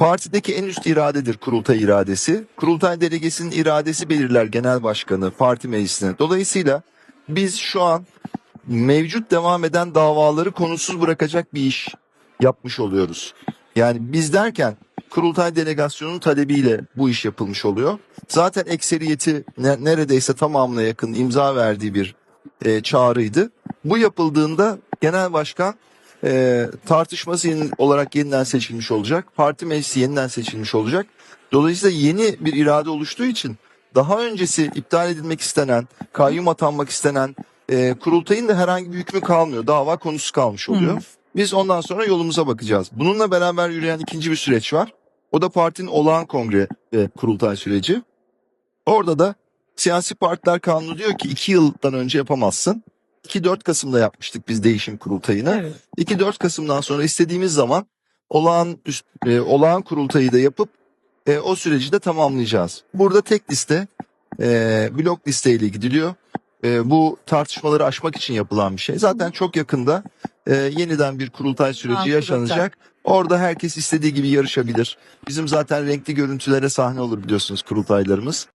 Partideki en üst iradedir kurultay iradesi. Kurultay delegesinin iradesi belirler genel başkanı, parti meclisini. Dolayısıyla biz şu an mevcut devam eden davaları konusuz bırakacak bir iş yapmış oluyoruz. Yani biz derken kurultay delegasyonunun talebiyle bu iş yapılmış oluyor. Zaten ekseriyeti ne- neredeyse tamamına yakın imza verdiği bir e, çağrıydı. Bu yapıldığında genel başkan e, tartışması yeni- olarak yeniden seçilmiş olacak. Parti meclisi yeniden seçilmiş olacak. Dolayısıyla yeni bir irade oluştuğu için daha öncesi iptal edilmek istenen, kayyum atanmak istenen e, kurultayın da herhangi bir hükmü kalmıyor. Dava konusu kalmış oluyor. Hı. Biz ondan sonra yolumuza bakacağız. Bununla beraber yürüyen ikinci bir süreç var. O da partinin olağan kongre ve kurultay süreci. Orada da siyasi partiler kanunu diyor ki iki yıldan önce yapamazsın. 2-4 Kasım'da yapmıştık biz değişim kurultayını. Evet. 2-4 Kasım'dan sonra istediğimiz zaman olağan üst, e, olağan kurultayı da yapıp e, o süreci de tamamlayacağız. Burada tek liste e, blok listeyle gidiliyor. E, bu tartışmaları aşmak için yapılan bir şey. Zaten çok yakında e, yeniden bir kurultay süreci Olağan yaşanacak. Orada herkes istediği gibi yarışabilir. Bizim zaten renkli görüntülere sahne olur biliyorsunuz kurultaylarımız.